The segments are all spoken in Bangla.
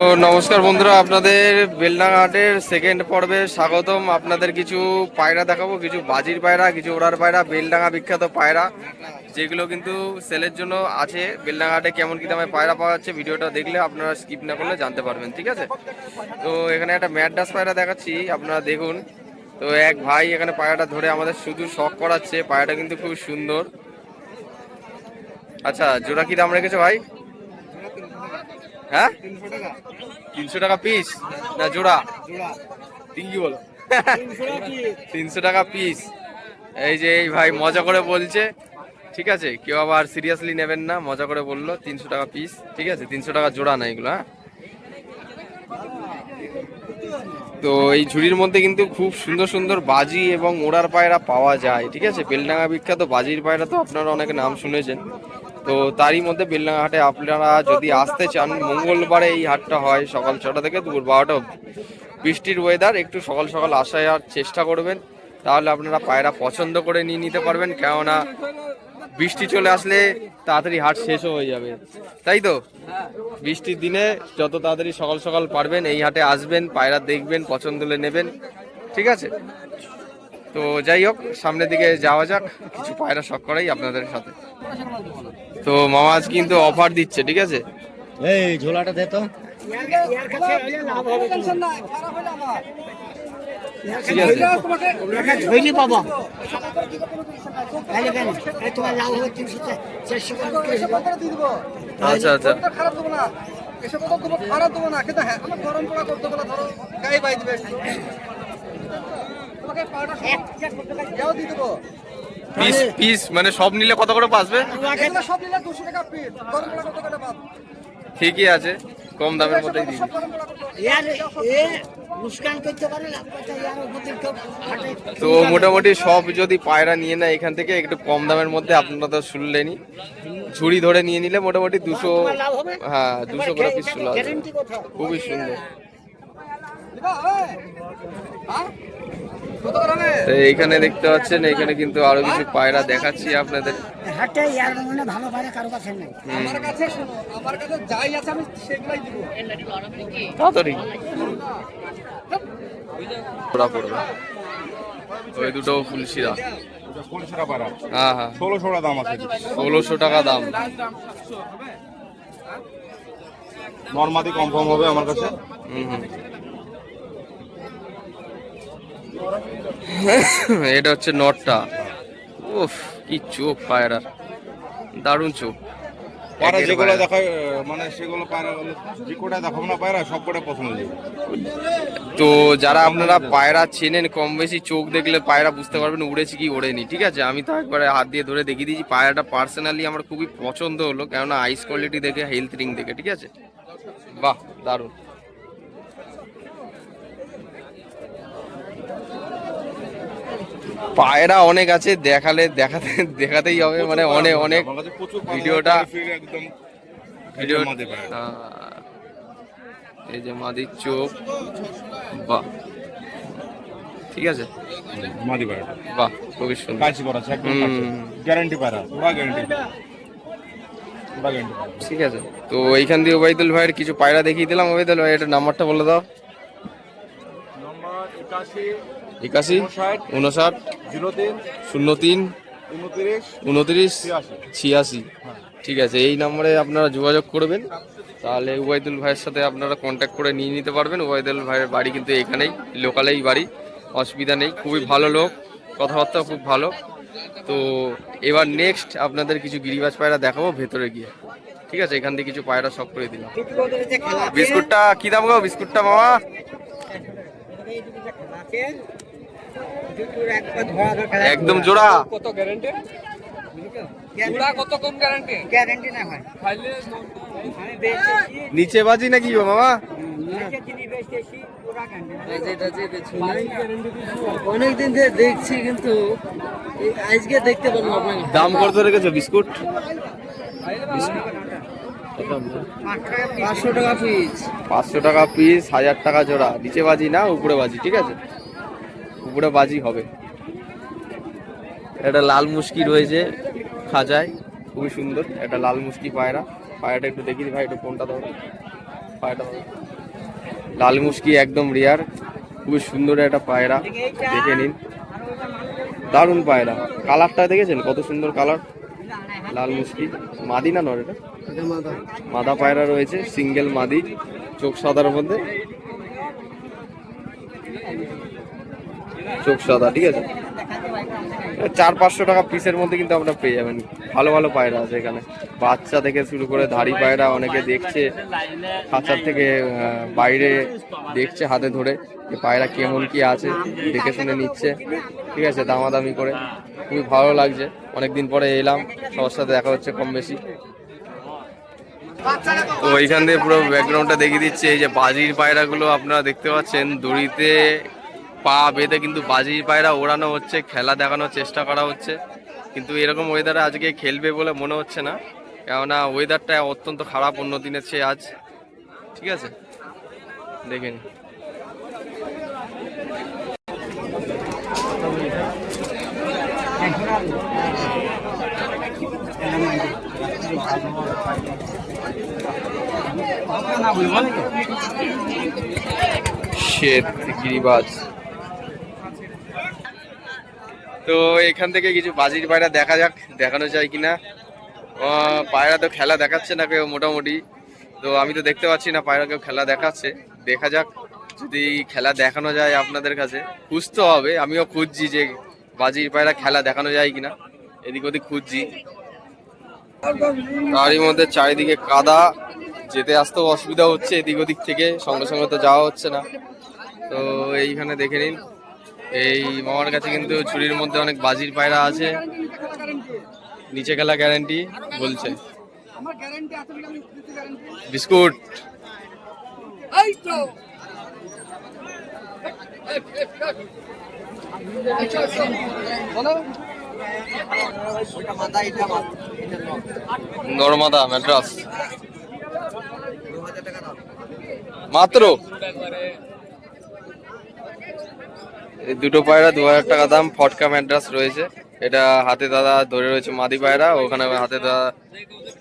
নমস্কার বন্ধুরা, আপনাদের বেলডাঙ্গাহাটের সেকেন্ড পর্বে স্বাগতম। আপনাদের কিছু পায়রা দেখাবো, কিছু বাজির পায়রা, কিছু ওড়ার পায়রা, বেলডাঙ্গা বিখ্যাত পায়রা, যেগুলো কিন্তু সেলের জন্য আছে। বেলডাঙ্গাহাটে কেমন কি দামে পায়রা পাওয়া যাচ্ছে ভিডিওটা দেখলে আপনারা স্কিপ না করলে জানতে পারবেন, ঠিক আছে? তো এখানে একটা ম্যাডাস পায়রা দেখাচ্ছি, আপনারা দেখুন। তো এক ভাই এখানে পায়রাটা ধরে আমাদের শুধু শখ করাচ্ছে, পায়রাটা কিন্তু খুব সুন্দর। আচ্ছা জোড়া কি দাম রেখেছে ভাই? হ্যাঁ? তিনশো টাকা। পিস না জোড়া। তিন কি বলো। তিনশো টাকা পিস এই যে এই ভাই মজা করে বলছে। ঠিক আছে কেউ আবার সিরিয়াসলি নেবেন না মজা করে বলল তিনশো টাকা পিস ঠিক আছে তিনশো টাকা জোড়া না এগুলো হ্যাঁ? তো এই ঝুড়ির মধ্যে কিন্তু খুব সুন্দর সুন্দর বাজি এবং ওড়ার পায়রা পাওয়া যায় ঠিক আছে? বেলডাঙ্গা বিখ্যাত বাজির পায়রা তো আপনারা অনেকে নাম শুনেছেন। তো তারই মধ্যে বেলডাঙ্গা আপনারা যদি আসতে চান, মঙ্গলবারে এই হাটটা হয় সকাল ছটা থেকে দুপুর বারোটা অবধি। বৃষ্টির ওয়েদার একটু সকাল সকাল আসার চেষ্টা করবেন। তাহলে আপনারা পায়রা পছন্দ করে নিয়ে নিতে পারবেন, কেননা বৃষ্টি চলে আসলে তাড়াতাড়ি হাট শেষও হয়ে যাবে। তাই তো? বৃষ্টির দিনে যত তাড়াতাড়ি সকাল সকাল পারবেন, এই হাটে আসবেন, পায়রা দেখবেন, পছন্দ হলে নেবেন। ঠিক আছে? তো যাই হোক সামনের দিকে যাওয়া যাক। কিছু পায়রা শখ করাই আপনাদের সাথে। তো মামা আজ কিন্তু অফার দিচ্ছে ঠিক আছে? এই ঝোলাটা দে তো। ঠিক আছে। আচ্ছা আচ্ছা। খারাপ দেবো না। এসব খারাপ দেবো না। কিন্তু গরম পোড়া করতে বলে ধরো গায়ে বাই দিবে তোমাকে পাউডার ইয়াও দিয়ে দেবো পিস পিস মানে সব নিলে কত করে পাসবে সব নিলে দুশো টাকা পিস গরম পোড়া করতে ঠিকই আছে কম দামের মধ্যেই দিবি। তো মোটামুটি সব যদি পায়রা নিয়ে নেয় এখান থেকে একটু কম দামের মধ্যে আপনারা তো শুনলেনি ঝুড়ি ধরে নিয়ে নিলে মোটামুটি দুশো হ্যাঁ দুশো করে পিস আসবে খুবই সুন্দর। এইখানে দেখতে পাচ্ছেন এখানে কিন্তু আরও কিছু পায়রা দেখাচ্ছি আপনাদের। হাটে ইয়ার ভালো পারে কারও কাছে নেই। আমার কাছে শোনো আমার কাছে যাই আছে আমি সেগুলাই দিব। তাড়াতাড়ি। ওরা পড়বে। ওই দুটো ফুলশিরা ষোলোশো টাকা হ্যাঁ হ্যাঁ। ষোলোশো টাকা দাম আছে। ষোলোশো টাকা দাম। নর্মাদি কনফার্ম হবে আমার কাছে। হুম হুম। এটা হচ্ছে নটটা। উফ কি চোখ পায়রার দারুণ চোখ। পায়রা যেগুলো পায়রা। দেখায় মানে সেগুলো পায়রা যে কোটা দেখাবো না পায়রা সব কোটা পছন্দ। তো যারা আপনারা পায়রা চেনেন কম বেশি চোখ দেখলে পায়রা বুঝতে পারবেন উড়েছে কি ওড়েনি ঠিক আছে? আমি তো একবারে হাত দিয়ে ধরে দেখিয়ে দিয়েছি পায়রাটা পার্সোনালি আমার খুবই পছন্দ হলো কেননা আইস কোয়ালিটি দেখে হেলথ রিং দেখে ঠিক আছে? বাহ দারুণ। পায়রা অনেক আছে দেখালে দেখাতে দেখাতেই হবে মানে অনেক অনেক কাছে পায়রা ভিডিওটা ভিডিও পায়রা। এই যে মাদির চোখ। বাহ ঠিক আছে? মাদি পায়রাটা বাহ খুবই সুন্দর। কাঁচি করা আছে একদম। গ্যারান্টি পায়রা পুরা গ্যারান্টি ঠিক আছে তো এইখান দিয়ে ওবাইদুল ভাইয়ের কিছু পায়রা দেখিয়ে দিলাম। ওবায়দুল ভাই এটা নাম্বারটা বলে দাও। একাশি উনষাট শূন্য তিন উনত্রিশ ছিয়াশি। ছিয়াশি। ঠিক আছে এই নম্বরে আপনারা যোগাযোগ করবেন। তাহলে উবায়দুল ভাইয়ের সাথে আপনারা কন্ট্যাক্ট করে নিয়ে নিতে পারবেন। উবায়দুল ভাইয়ের বাড়ি কিন্তু এখানেই লোকালেই বাড়ি। অসুবিধা নেই খুবই ভালো লোক কথাবার্তা খুব ভালো। তো এবার নেক্সট আপনাদের কিছু গিরিবাজ পায়রা দেখাবো ভেতরে গিয়ে। ঠিক আছে এখান থেকে কিছু পায়রা সব করে দিলাম। বিস্কুটটা কি দাম গো? বিস্কুটটা মামা? একদম জোড়া। কত গ্যারান্টি ওরা কত কম গ্যারান্টি গ্যারেন্টি না হয় আমি নিচে বাজি নাকি মামা? অনেকদিন ধরে দেখছি কিন্তু এই আজকে দেখতে পারলাম দাম কত রেখেছো বিস্কুট? পাঁচশো টাকা পিস পাঁচশো টাকা পিস হাজার টাকা জোড়া। নিচে বাজি না, উপরে বাজি, ঠিক আছে? উপরে বাজি হবে। একটা লাল মুশকি রয়েছে খাঁচায়, খুবই সুন্দর। একটা লাল মুশকি পায়রা। পায়রাটা একটু দেখি ভাই, একটু কোনটা ধরো। পায়রাটা লাল মুশকি একদম রেয়ার খুবই সুন্দর একটা পায়রা। দেখে নিন। দারুণ পায়রা। কালারটা দেখেছেন? কত সুন্দর কালার লাল মুসকি। মাদি না নর এটা? মাদা পায়রা রয়েছে, সিঙ্গেল মাদি, চোখ সাদার মধ্যে। চোখ সাদা, ঠিক আছে? চার পাঁচশো টাকা পিসের মধ্যে কিন্তু আপনারা পেয়ে যাবেন। ভালো ভালো পায়রা আছে এখানে। বাচ্চা থেকে শুরু করে ধাড়ি পায়রা অনেকে দেখছে, খাঁচার থেকে বাইরে দেখছে হাতে ধরে যে পায়রা কেমন কি আছে, দেখে শুনে নিচ্ছে। ঠিক আছে, দামাদামি করে। খুবই ভালো লাগছে। অনেকদিন পরে এলাম, সবার সাথে দেখা হচ্ছে কম বেশি। তো এইখান দিয়ে পুরো ব্যাকগ্রাউন্ডটা দেখিয়ে দিচ্ছে। এই যে বাজির পায়রাগুলো আপনারা দেখতে পাচ্ছেন, দড়িতে পা বেঁধে কিন্তু বাজির পায়রা ওড়ানো হচ্ছে, খেলা দেখানোর চেষ্টা করা হচ্ছে। কিন্তু এরকম ওয়েদারে আজকে খেলবে বলে মনে হচ্ছে না। কেননা ওয়েদারটা অত্যন্ত খারাপ, অন্য দিনের চেয়ে আজ। ঠিক আছে? দেখেন শ্বেত গিরিবাজ তো এখান থেকে কিছু বাজির পায়রা দেখা যাক, দেখানো যায় কিনা। পায়রা তো খেলা দেখাচ্ছে না কেউ মোটামুটি। তো আমি তো দেখতে পাচ্ছি না পায়রা কেউ খেলা দেখাচ্ছে। দেখা যাক, যদি খেলা দেখানো যায় আপনাদের কাছে। খুঁজতে হবে, আমিও খুঁজছি যে বাজির পায়রা খেলা দেখানো যায় কিনা। এদিক ওদিক খুঁজছি। তারই মধ্যে চারিদিকে কাদা, যেতে আসতেও অসুবিধা হচ্ছে, এদিক ওদিক থেকে সঙ্গে সঙ্গে তো যাওয়া হচ্ছে না। তো এইখানে দেখে নিন। এই মামার কাছে কিন্তু ছুরির মধ্যে অনেক বাজির পায়রা আছে। নিচে খেলা গ্যারান্টি বলছে। বিস্কুট। নর্মাদা ম্যাড্রাস। মাত্র। এই দুটো পায়রা, দু হাজার টাকা দাম, ফটকা ম্যাড্রাস রয়েছে। এটা হাতে দাদা ধরে রয়েছে মাদি পায়রা, ওখানে হাতে দাদা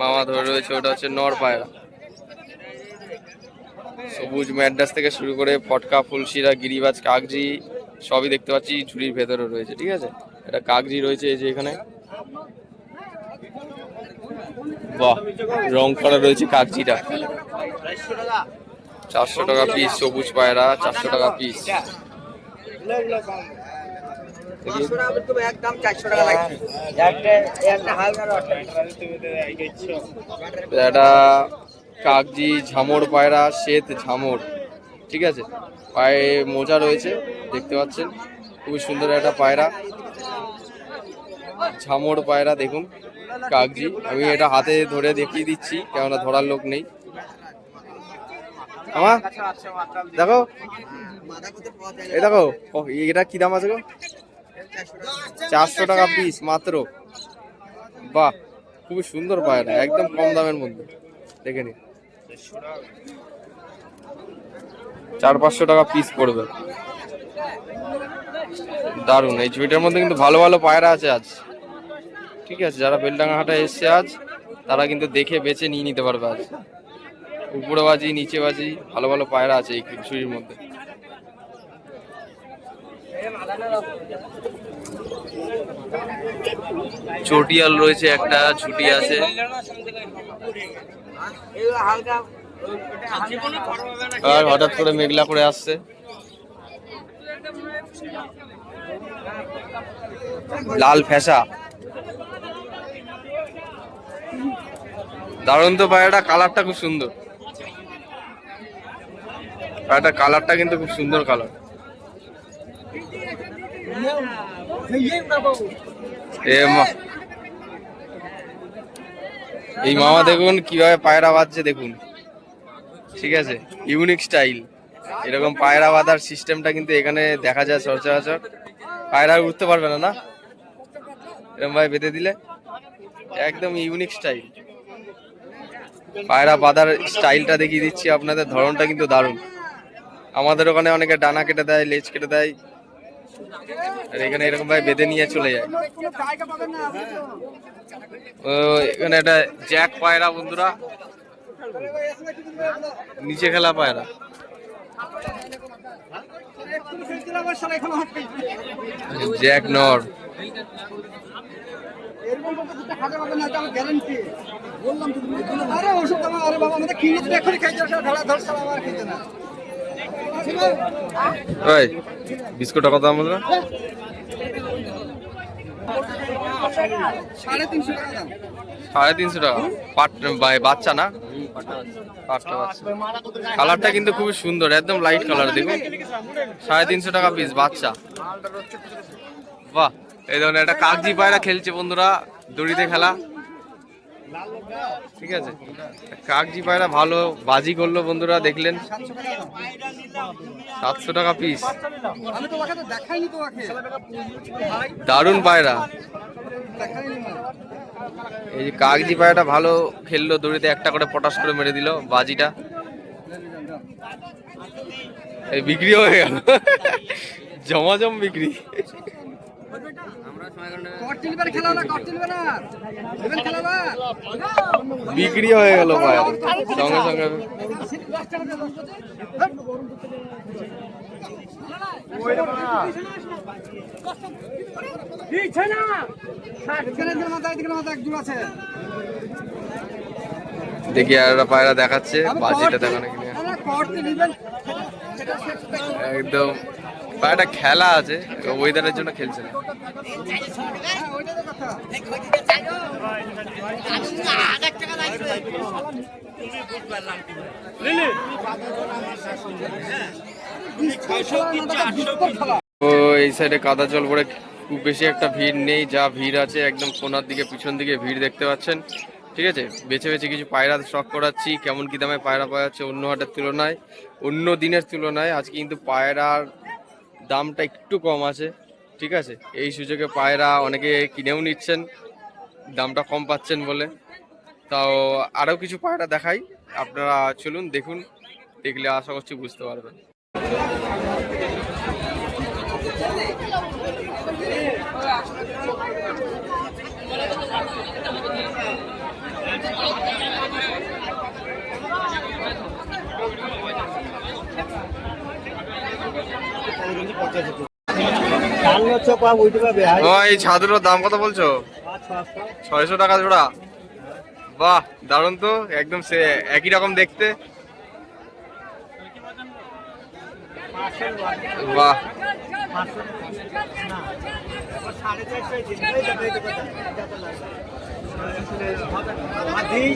মামা ধরে রয়েছে, ওটা হচ্ছে নর পায়রা। সবুজ ম্যাড্রাস থেকে শুরু করে ফটকা, ফুলশিরা, গিরিবাজ কাগজি সবই দেখতে পাচ্ছি, ঝুড়ির ভেতরে রয়েছে, ঠিক আছে? এটা কাগজি রয়েছে এই যে এখানে। বাহ, রং করা রয়েছে কাগজিটা চারশো টাকা পিস সবুজ পায়রা, চারশো টাকা পিস এটা কাগজি ঝামর পায়রা শ্বেত ঝামর ঠিক আছে? পায়ে মোজা রয়েছে দেখতে পাচ্ছেন? খুবই সুন্দর একটা পায়রা। ঝামর পায়রা দেখুন কাগজি আমি এটা হাতে ধরে দেখিয়ে দিচ্ছি কেননা ধরার লোক নেই। আমার দেখো। এই দেখো। এটা কি দাম আছে গো? চারশো টাকা পিস মাত্র। বাহ, খুবই সুন্দর পায়রা, একদম কম দামের মধ্যে। দেখে নিন চার পাঁচশো টাকা পিস পড়বে। দারুণ, এই ছবিটার মধ্যে কিন্তু ভালো ভালো পায়রা আছে আজ। ঠিক আছে, যারা বেলডাঙ্গা হাটে এসছে আজ, তারা কিন্তু দেখে বেছে নিয়ে নিতে পারবে আজ। উপরে বাজি নিচে বাজি ভালো ভালো পায়রা আছে এই ছুরির মধ্যে। চটিয়াল রয়েছে, একটা ছুটি আছে। আর হঠাৎ করে মেঘলা করে আসছে। লাল ফেসা। দারুণ তো পায়রাটা, কালারটা খুব সুন্দর। পায়রাটা কালারটা কিন্তু খুব সুন্দর কালার। এই মামা দেখুন কীভাবে পায়রা বাঁধছে দেখুন। ঠিক আছে? Unique style. এরকম পায়রা বাঁধার সিস্টেমটা কিন্তু এখানে দেখা যায় সচরাচর। পায়রা উঠতে পারবে না না? এরকম ভাবে বেঁধে দিলে। একদম ইউনিক স্টাইল। পায়রা বাঁধার স্টাইলটা দেখিয়ে দিচ্ছি আপনাদের, ধরনটা কিন্তু দারুণ। আমাদের ওখানে অনেকে ডানা কেটে দেয়, লেজ কেটে দেয়। আর এখানে এরকম ভাবে বেঁধে নিয়ে চলে যায়। এখানে একটা জ্যাক পায়রা বন্ধুরা। নিচে খেলা পায়রা। জ্যাক নর। বললাম আরে ওষুধ আরে বাবা, আমাদের কিনে এখনই খাইছে আমার খেতে না। ওই বিস্কুটটা কত দাম বলল? সাড়ে তিনশো টাকা টাকা পাট বাচ্চা না? কালারটা কিন্তু খুবই সুন্দর, একদম লাইট কালার দেখুন। সাড়ে তিনশো টাকা পিস বাচ্চা। বাহ, এই ধরনের একটা কাগজি পায়রা খেলছে বন্ধুরা, দড়িতে খেলা। ঠিক আছে। কাগজি পায়রা ভালো বাজি করল বন্ধুরা, দেখলেন। সাতশো টাকা পিস দারুণ পায়রা। এই যে কাগজি পায়রাটা ভালো খেললো, দড়িতে একটা করে পটাশ করে মেরে দিল বাজিটা। এই বিক্রি হয়ে গেল। জমাজম বিক্রি কট টিলবার খেলা না কট টিলবে না দেবেন খেলা না বিক্রি হয়ে গেল পায়রা সঙ্গে সঙ্গে। দেখি আর পায়রা দেখাচ্ছে বাজিটা দেখানো কিনে আরে কট টিলবেন একদম পায়রাটা খেলা আছে ওয়েদারের জন্য খেলছে না। এই সাইডে কাদা জল পড়ে খুব বেশি একটা ভিড় নেই, যা ভিড় আছে একদম কোনার দিকে, পিছন দিকে ভিড় দেখতে পাচ্ছেন। ঠিক আছে? বেছে বেছে কিছু পায়রা স্টক করাচ্ছি, কেমন কি দামে পায়রা পাওয়া যাচ্ছে অন্য হাটের তুলনায়, অন্য দিনের তুলনায়। আজকে কিন্তু পায়রার দামটা একটু কম আছে, ঠিক আছে? এই সুযোগে পায়রা অনেকে কিনেও নিচ্ছেন, দামটা কম পাচ্ছেন বলে। তাও আরও কিছু পায়রা দেখাই, আপনারা চলুন দেখুন, দেখলে আশা করছি বুঝতে পারবেন। এই ছাদুর দাম কত বলছো? ছয়শো টাকা জোড়া। বাহ, দারুণ তো, একদম সে একই রকম দেখতে। বাহ।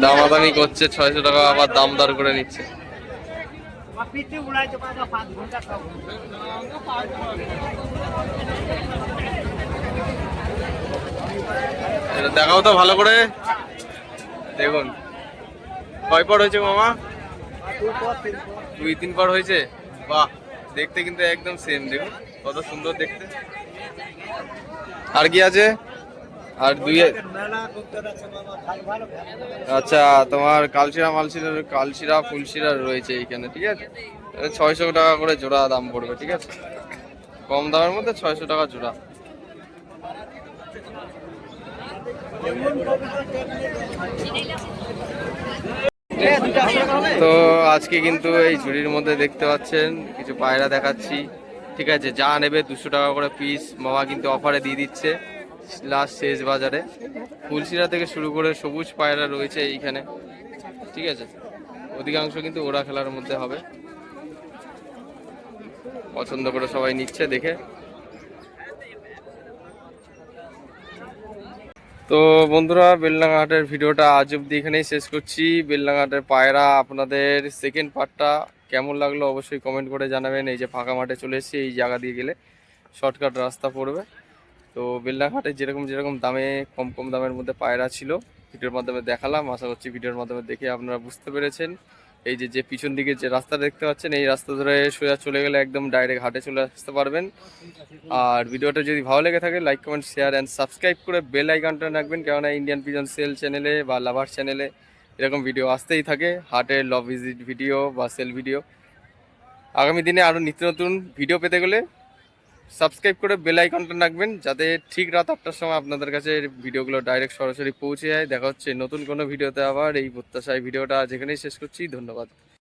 দামাদামি করছে, ছয়শো টাকা আবার দাম দর করে নিচ্ছে। দেখাও তো ভালো করে। দেখুন। কয় পর হয়েছে মামা? দুই, তিন পর হয়েছে? বাহ, দেখতে কিন্তু একদম সেম দেখুন। কত সুন্দর দেখতে। আর কি আছে? আর দুই আচ্ছা তোমার কালশিরা মালশিরা, কালশিরা ফুলশিরা রয়েছে এইখানে, ঠিক আছে? ছয়শো টাকা করে জোড়া দাম পড়বে, ঠিক আছে? কম দামের মধ্যে ছয়শো টাকা জোড়া। তো আজকে কিন্তু এই ঝুড়ির মধ্যে দেখতে পাচ্ছেন, কিছু পায়রা দেখাচ্ছি, ঠিক আছে? যা নেবে দুশো টাকা করে পিস মামা কিন্তু অফারে দিয়ে দিচ্ছে। লাস্ট শেষ বাজারে। ফুলশিরা থেকে শুরু করে সবুজ পায়রা রয়েছে এইখানে। ঠিক আছে? অধিকাংশ কিন্তু ওরা খেলার মধ্যে হবে। পছন্দ করে সবাই নিচ্ছে দেখে। তো বন্ধুরা বেলডাঙ্গা ভিডিওটা আজ অব্দি এখানেই শেষ করছি। বেলডাঙ্গা হাটের পায়রা, আপনাদের সেকেন্ড পার্টটা কেমন লাগল অবশ্যই কমেন্ট করে জানাবেন। এই যে ফাঁকা মাঠে চলে এসেছি, এই জায়গা দিয়ে গেলে শর্টকাট রাস্তা পড়বে। তো হাটে যেরকম যেরকম দামে, কম কম দামের মধ্যে পায়রা ছিল, ভিডিওর মাধ্যমে দেখালাম, আশা করছি ভিডিওর মাধ্যমে দেখে আপনারা বুঝতে পেরেছেন। এই যে যে পিছন দিকে যে রাস্তা দেখতে পাচ্ছেন, এই রাস্তা ধরে সোজা চলে গেলে একদম ডাইরেক্ট হাটে চলে আসতে পারবেন। আর ভিডিওটা যদি ভালো লেগে থাকে like comment share and subscribe করে বেল আইকনটা রাখবেন। কেননা ইন্ডিয়ান পিজন সেল চ্যানেলে বা লাভার চ্যানেলে এরকম ভিডিও আসতেই থাকে হাটের লভ ভিজিট ভিডিও বা সেল ভিডিও আগামী দিনে আরও নিত্য নতুন ভিডিও পেতে গেলে সাবস্ক্রাইব করে বেল আইকনটা রাখবেন যাতে ঠিক রাত আটটার সময় আপনাদের কাছে ভিডিওগুলো ডাইরেক্ট সরাসরি পৌঁছে যায়। দেখা হচ্ছে নতুন কোনো ভিডিওতে আবার। এই প্রত্যাশায় ভিডিওটা যেখানেই শেষ করছি। ধন্যবাদ।